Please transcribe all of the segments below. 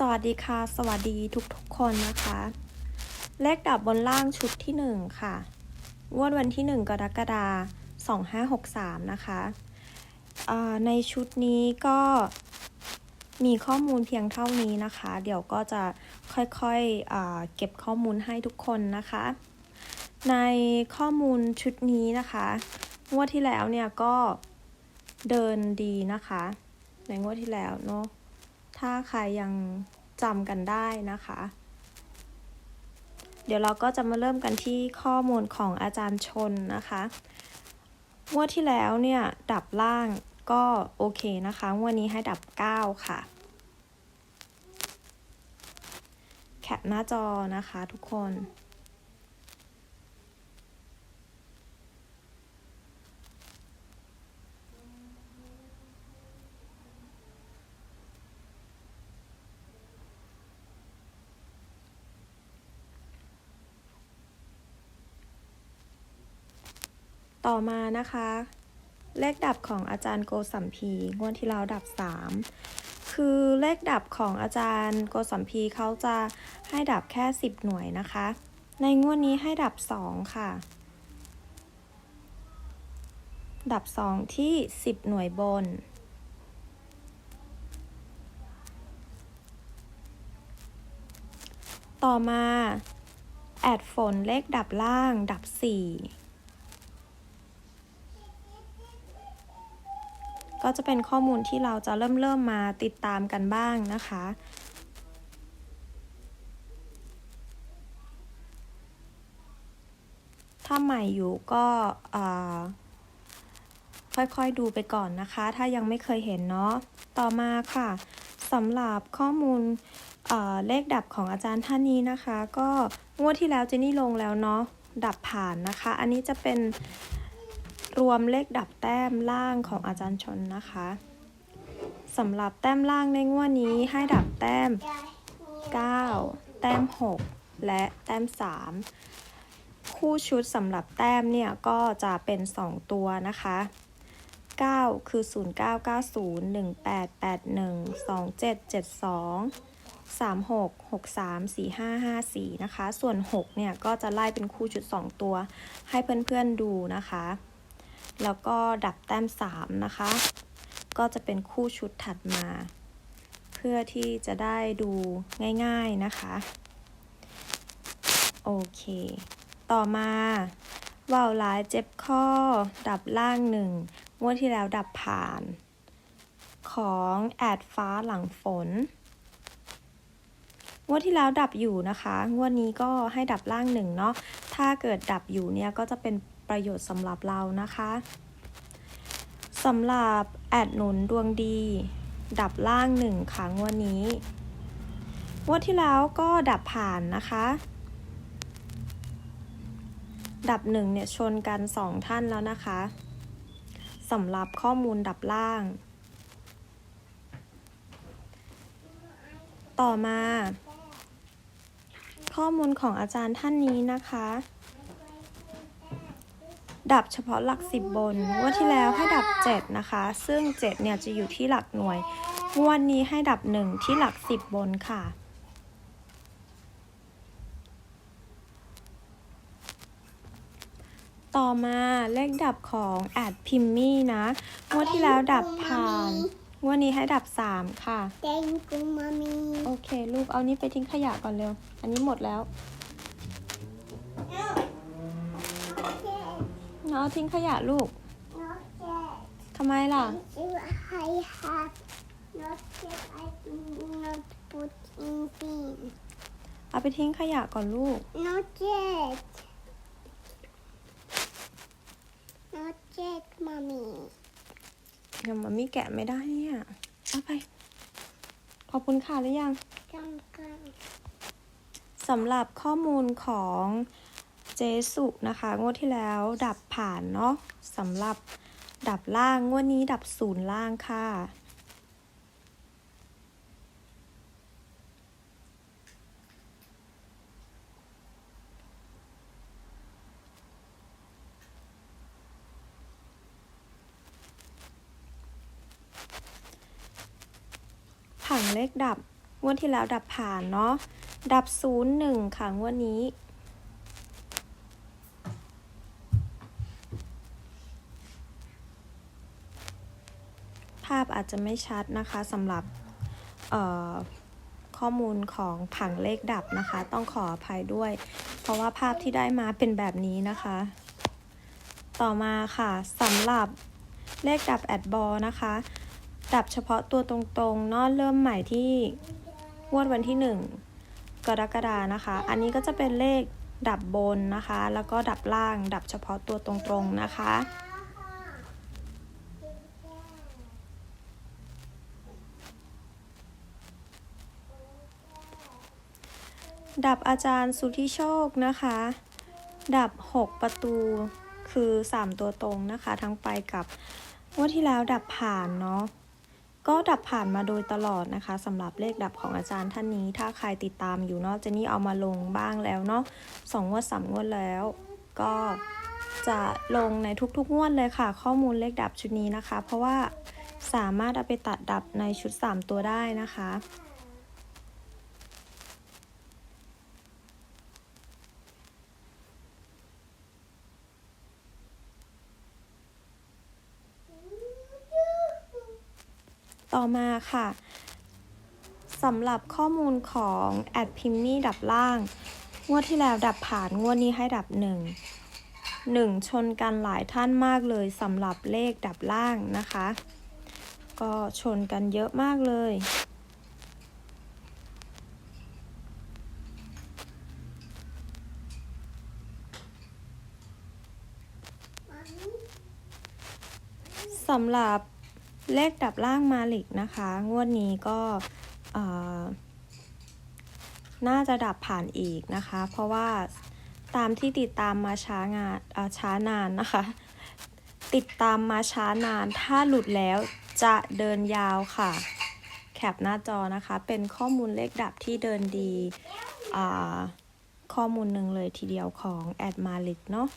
สวัสดีค่ะ สวัสดีทุกๆคนนะคะ เลขดับบนล่างชุดที่ 1 ค่ะงวดวันที่ 1 กรกฎาคม2563 นะคะ ในชุดนี้ก็มีข้อมูลเพียงเท่านี้นะคะ เดี๋ยวก็จะค่อยๆอ่าเก็บข้อมูลให้ทุกคนนะคะ ในข้อมูลชุดนี้นะคะงวดที่แล้วเนี่ยก็เดินดีนะคะ ในงวดที่แล้วเนาะ ถ้าใครยังจำกันได้นะคะ เดี๋ยวเราก็จะมาเริ่มกันที่ข้อมูลของอาจารย์ชนนะคะงวดที่แล้วเนี่ย ดับล่างก็โอเคนะคะงวดนี้ให้ดับ 9 ค่ะ แคปหน้าจอนะคะทุกคน ต่อมานะคะ เลขดับของอาจารย์โกสัมพีงวดที่แล้วดับ 3 คือเลขดับของอาจารย์โกสัมพีเขาจะให้ดับแค่ 10 หน่วยนะคะ ในงวดนี้ให้ดับ 2 ค่ะ ดับ 2 ที่ 10 หน่วยบนต่อมา แอดฝนเลขดับล่างดับ 4 ก็จะเป็นข้อมูลที่เราจะเริ่มเริ่มมาติดตามกันบ้างนะคะ ถ้าใหม่อยู่ก็ค่อยๆดูไปก่อนนะคะ ถ้ายังไม่เคยเห็นเนาะ ต่อมาค่ะสำหรับข้อมูลเเลขดับของอาจารย์ท่านนี้นะคะ ก็งวดที่แล้วเจนี่ลงแล้วเนาะดับผ่านนะคะ อันนี้จะเป็น รวมเลขดับแต้มล่างของอาจารย์ชนนะคะสำหรับแต้มล่างในงวดนี้ให้ดับแต้ม 9 แต้ม 6 และแต้ม 3 คู่ชุดสำหรับแต้มเนี่ยก็จะเป็น 2 ตัวนะคะ 9 คือ 0990 1881 2772 36 63 45 54 นะคะ ส่วน 6 เนี่ย ก็จะไล่เป็นคู่ชุด 2 ตัว ให้เพื่อน ๆ ดูนะคะ แล้วก็ดับแต้ม 3 นะคะ ก็จะเป็นคู่ชุดถัดมา เพื่อที่จะได้ดูง่ายๆนะคะ โอเค ต่อมาว่าวหลายเจ็บข้อ ดับล่างหนึ่งงวดที่แล้วดับผ่าน ของแอดฟ้าหลังฝนงวดที่แล้วดับอยู่นะคะ งวดนี้ก็ให้ดับล่างหนึ่งเนาะ ถ้าเกิดดับอยู่เนี่ยก็จะเป็น ประโยชน์สำหรับเรานะคะสำหรับแอดหนุนดวงดี ดับล่างหนึ่งค่ะงวดนี้งวดที่แล้วก็ดับผ่านนะคะ ดับหนึ่งเนี่ยชนกันสองท่านแล้วนะคะสำหรับข้อมูลดับล่าง ต่อมา ข้อมูลของอาจารย์ท่านนี้นะคะ ดับเฉพาะหลักสิบบนงวดที่แล้วให้ดับเจ็ดนะคะ ซึ่งเจ็ดเนี่ยจะอยู่ที่หลักหน่วย งวดนี้ให้ดับหนึ่งที่หลักสิบบนค่ะ ต่อมาเลขดับของแอดพิมมี่นะ งวดที่แล้วดับผ่านงวดนี้ให้ดับสามค่ะ Thank you, mommy. โอเค ลูกเอานี้ไปทิ้งขยะก่อนเร็ว อันนี้หมดแล้ว No, เอาทิ้งขยะลูก not yet. ทำไมล่ะ If I have not yet, I do not put in bin. เอาไปทิ้งขยะก่อนลูก Not yet. Not yet, mommy. เดี๋ยวมามี่แกะไม่ได้เนี่ยเอาไป ขอบคุณค่ะหรือยัง Come, come. สำหรับข้อมูลของ เจสุนะคะงวดที่แล้วดับผ่านเนาะสำหรับดับล่างงวดนี้ดับศูนย์ล่างค่ะ ผังเลขดับงวดที่แล้วดับผ่านเนาะดับศูนย์หนึ่งค่ะงวดนี้ ภาพอาจจะไม่ชัดนะคะสำหรับข้อมูลของผังเลขดับนะคะ ต้องขออภัยด้วย เพราะว่าภาพที่ได้มาเป็นแบบนี้นะคะ ต่อมาค่ะสำหรับเลขดับแอดบอลนะคะ ดับเฉพาะตัวตรงๆเนอะเริ่มใหม่ที่งวดวันที่ 1 กรกฎานะคะ อันนี้ก็จะเป็นเลขดับบนนะคะ แล้วก็ดับล่าง ดับเฉพาะตัวตรงๆนะคะ ดับอาจารย์สุทธิโชคนะคะ ดับ 6 ประตูคือ 3 ตัวตรงนะคะ ทั้งไปกับงวดที่แล้วดับผ่านเนาะก็ดับผ่านมาโดยตลอดนะคะสำหรับเลขดับของอาจารย์ท่านนี้ ถ้าใครติดตามอยู่เนาะเจนี่เอามาลงบ้างแล้วเนาะสองงวดสามงวดแล้ว ก็จะลงในทุกๆงวดเลยค่ะ ข้อมูลเลขดับชุดนี้นะคะ เพราะว่าสามารถเอาไปตัดดับในชุด 3 ตัวได้นะคะ ต่อมาค่ะสำหรับข้อมูลของแอดพิมพ์นี่ดับล่าง งวดที่แล้วดับผ่านงวดนี้ให้ดับหนึ่งหนึ่งชนกันหลายท่านมากเลยสำหรับเลขดับล่างนะคะ ก็ชนกันเยอะมากเลย สำหรับ เลขดับล่างมาลิกนะคะ งวดนี้ก็น่าจะดับผ่านอีกนะคะ เพราะว่าตามที่ติดตามมาช้างานช้านานนะคะ ติดตามมาช้านาน ถ้าหลุดแล้วจะเดินยาวค่ะ แคปหน้าจอนะคะ เป็นข้อมูลเลขดับที่เดินดี ข้อมูลหนึ่งเลยทีเดียวของแอดมาลิกเนาะ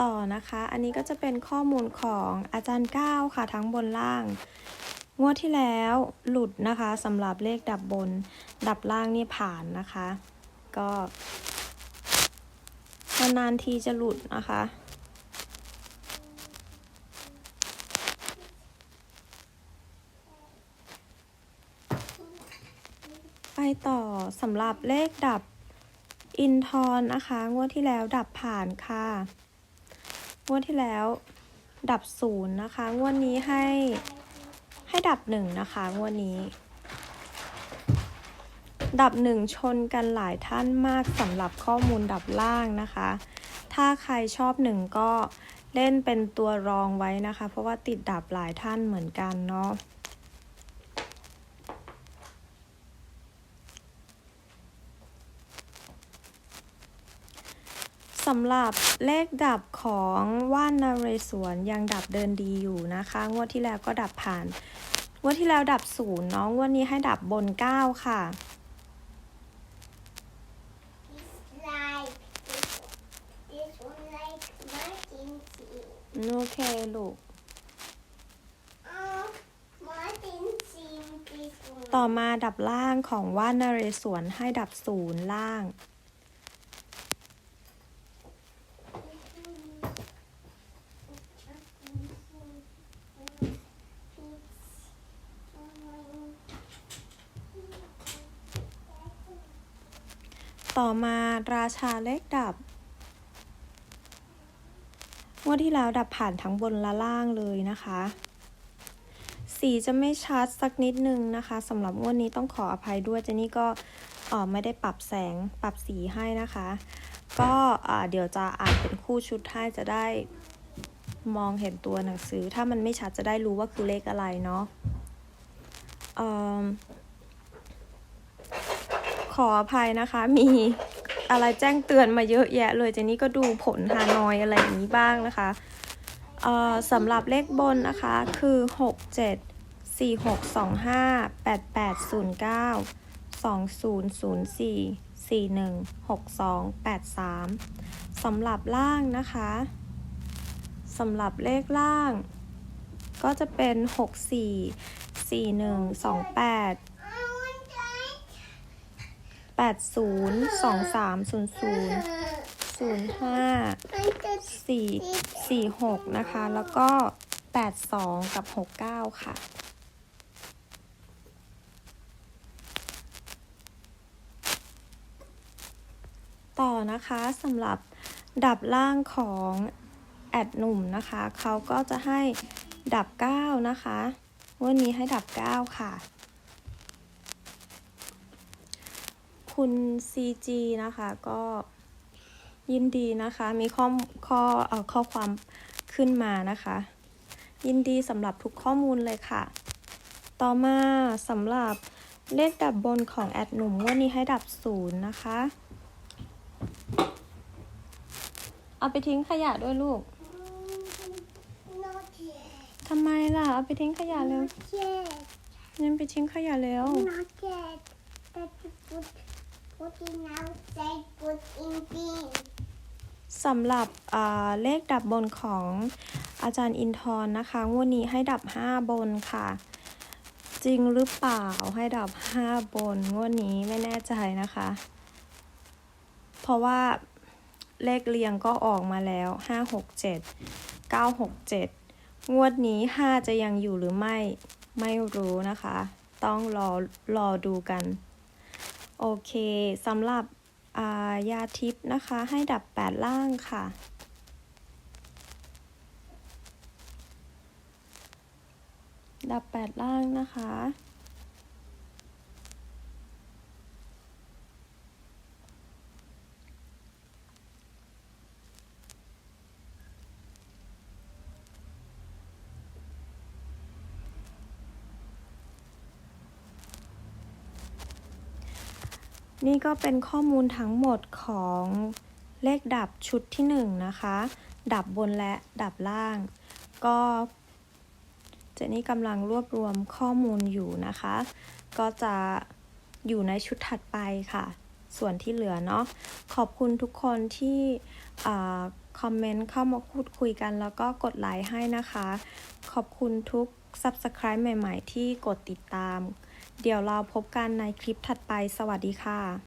ต่อนะคะ อันนี้ก็จะเป็นข้อมูลของอาจารย์ก้าวค่ะทั้งบนล่าง งวดที่แล้วหลุดนะคะสำหรับเลขดับบน ดับล่างนี่ผ่านนะคะ ก็นานทีจะหลุดนะคะไปต่อสำหรับเลขดับอินทอนนะคะ งวดที่แล้วดับผ่านค่ะ งวดที่แล้ว ดับศูนย์นะคะ งวดนี้ให้ให้ดับหนึ่งนะคะ งวดนี้ ดับหนึ่งชนกันหลายท่านมากสำหรับข้อมูลดับล่างนะคะ ถ้าใครชอบหนึ่งก็เล่นเป็นตัวรองไว้นะคะ เพราะว่าติดดับหลายท่านเหมือนกันเนาะ สำหรับเลขดับของว่านนาเรศวรยังดับเดินดีอยู่นะคะ งวดที่แล้วก็ดับผ่านงวดที่แล้วดับศูนย์เนาะงวดนี้ให้ดับบน9ค่ะ It's like this, this one like Martin team. โอเคลูก Oh, Martin team, this one. ต่อมาดับล่างของว่านนาเรศวรให้ดับศูนย์ล่าง ต่อมาราชาเลขดับ งวดที่แล้วดับผ่านทั้งบนและล่างเลยนะคะ สีจะไม่ชัดสักนิดนึงนะคะสำหรับงวดนี้ต้องขออภัยด้วยเจนี่ก็ออไม่ได้ปรับแสงปรับสีให้นะคะ ก็เดี๋ยวจะอ่านเป็นคู่ชุดให้จะได้มองเห็นตัวหนังสือ ถ้ามันไม่ชัดจะได้รู้ว่าคือเลขอะไรเนาะ อิ่มขออภัยนะคะ มีอะไรแจ้งเตือนมาเยอะแยะเลยเจนี่ก็ดูผลฮานอยอะไรอย่างนี้บ้างนะคะเอ่อสำหรับเลขบนนะคะคือ 6 7 4 6 2 5 8 8 0 9 2 0 0 4 4 1 6 2 8 3สำหรับล่างนะคะสำหรับเลขล่าง ก็จะเป็น 6 4 4 1 2 8 แปดศูนย์สองสามศูนย์ศูนย์ศูนย์ห้าสี่สี่หกนะคะ แล้วก็แปดสองกับหกเก้าค่ะต่อนะคะสำหรับดับล่างของแอดหนุ่มนะคะ เขาก็จะให้ดับ 9 นะคะ วันนี้ให้ดับ 9 ค่ะ คุณ CG นะคะก็ยินดีนะคะ มีข้อข้อเอ่อข้อความขึ้นมานะคะ ยินดีสำหรับทุกข้อมูลเลยค่ะ ต่อมาสำหรับเลขดับบนของแอดหนุ่มงวันนี้ให้ดับศูนย์นะคะ เอาไปทิ้งขยะด้วยลูก not yet. ทำไมล่ะ เอาไปทิ้งขยะเร็ว Not yet. ยังไปทิ้งขยะเร็ว Not yet. That you put สำหรับเลขดับบนของอาจารย์อินทร์นะคะงวดนี้ให้ดับ 5 บนค่ะ จริงหรือเปล่าให้ดับ 5 บนงวดนี้ไม่แน่ใจนะคะ เพราะว่าเลขเรียงก็ออกมาแล้ว 5 6 7 9 6 7 งวดนี้ 5 จะยังอยู่หรือไม่ไม่รู้นะคะ ต้องรอรอดูกัน โอเคสำหรับายาทิพย์นะคะ ให้ดับ 8 ล่างค่ะ ดับ 8 ล่างนะคะ นี่ก็เป็นข้อมูลทั้งหมดของเลขดับชุดที่1นะคะ ดับบนและดับล่าง ก็เจนนี่กำลังรวบรวมข้อมูลอยู่นะคะ ก็จะอยู่ในชุดถัดไปค่ะ ส่วนที่เหลือเนาะ ขอบคุณทุกคนที่คอมเมนต์เข้ามาพูดคุยกันแล้วก็กดไลค์ให้นะคะ ขอบคุณทุก Subscribe ใหม่ ๆ ที่กดติดตาม เดี๋ยวเราพบกันในคลิปถัดไป สวัสดีค่ะ